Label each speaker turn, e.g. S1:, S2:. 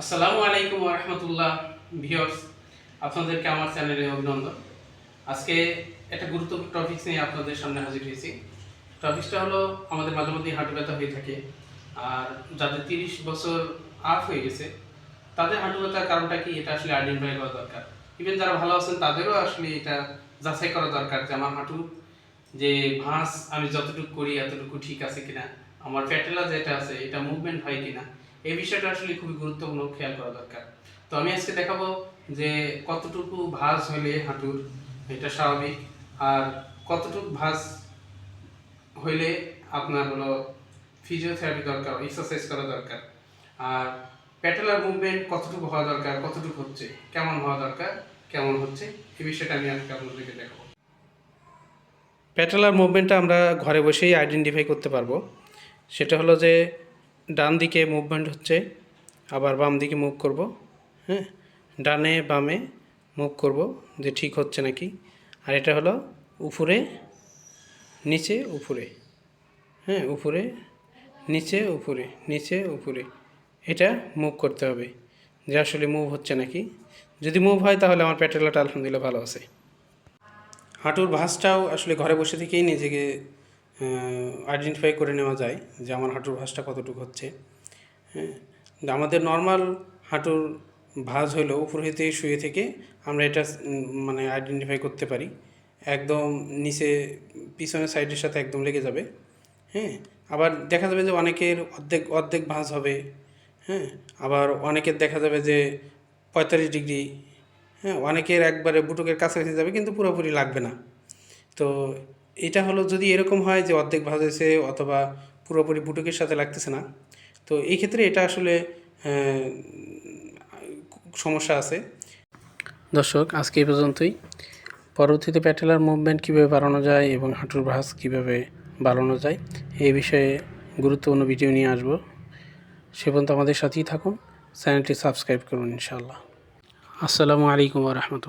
S1: আসসালামু আলাইকুম রহমতুল্লাহ ভিওর্স আপনাদেরকে আমার চ্যানেলে অভিনন্দন। আজকে একটা গুরুত্বপূর্ণ টপিক নিয়ে আপনাদের সামনে হাজির হয়েছি। টপিকসটা হলো, আমাদের মাঝে মধ্যেই হাঁটু ব্যথা হয়ে থাকে, আর যাদের তিরিশ বছর আপ হয়ে গেছে, তাদের হাঁটু ব্যথার কারণটা কি? এটা আসলে আইডেন্টিফাই করা দরকার। ইভেন যারা ভালো আছেন, তাদেরও আসলে এটা যাচাই করা দরকার যে আমার হাঁটু, যে ভাঁজ আমি যতটুকু করি, এতটুকু ঠিক আছে কিনা, আমার প্যাটেলা যেটা আছে, এটা মুভমেন্ট হয় কিনা এই বিষয়টা আসলে খুবই গুরুত্বপূর্ণ খেয়াল করা দরকার। তো আমি আজকে দেখাবো যে কতটুকু ভাঁজ হইলে হাঁটুর, এটা স্বাভাবিক। আর কতটুকু ভাঁজ হইলে আপনার হলো ফিজিওথেরাপি দরকার এক্সারসাইজ করা দরকার। আর প্যাটেলার মুভমেন্ট কতটুকু হওয়া দরকার, কতটুকু হচ্ছে, কেমন হওয়া দরকার, কেমন হচ্ছে, এই বিষয়টা আমি আজকে আপনাদেরকে দেখাবো। প্যাটেলার মুভমেন্টটা আমরা ঘরে বসেই আইডেন্টিফাই করতে পারব। সেটা হলো যে ডান দিকে মুভমেন্ট হচ্ছে, আবার বাম দিকে মুভ করব হ্যাঁ? ডানে বামে মুভ করব, যে ঠিক হচ্ছে নাকি? আর এটা হলো উপরে, নিচে, উপরে হ্যাঁ? উপরে, নিচে উপরে নিচে, উপরে, এটা মুভ করতে হবে, যে আসলে মুভ হচ্ছে নাকি? যদি মুভ হয় তাহলে আমার প্যাটেলাটা আলহামদুলিল্লাহ ভালো আছে। হাঁটুর ভাঁজটাও আসলে ঘরে বসে থেকেই নিজেকে আইডেন্টিফাই করে নেওয়া যায় যে আমার হাঁটুর ভাঁজটা কতটুকু হচ্ছে। হ্যাঁ আমাদের নর্মাল হাঁটুর ভাঁজ হলো উপর হইতে শুয়ে থেকে আমরা এটা মানে আইডেন্টিফাই করতে পারি। একদম নিচে, পিছনের সাইডের সাথে একদম লেগে যাবে। হ্যাঁ আবার দেখা যাবে যে অনেকের অর্ধেক অর্ধেক ভাঁজ হবে। হ্যাঁ আবার অনেকের দেখা যাবে যে পঁয়তাল্লিশ ডিগ্রি। হ্যাঁ অনেকের একবারে বুটুকের কাছাকাছি যাবে কিন্তু পুরোপুরি লাগবে না। তো এটা হলো যদি এরকম হয় যে অর্ধেক ভাঁজ হয়েছে অথবা পুরোপুরি বুটুকের সাথে লাগতেছে না, তো এই ক্ষেত্রে এটা আসলে সমস্যা আছে। দর্শক, আজকে এই পর্যন্তই। পরবর্তীতে প্যাটেলার মুভমেন্ট কীভাবে বাড়ানো যায় এবং হাঁটুর ভাঁজ কীভাবে বাড়ানো যায়, এই বিষয়ে গুরুত্বপূর্ণ ভিডিও নিয়ে আসব। সে পর্যন্ত আমাদের সাথেই থাকুন। চ্যানেলটি সাবস্ক্রাইব করুন ইনশাআল্লাহ। আসসালামু আলাইকুম রহমতুল্লাহ।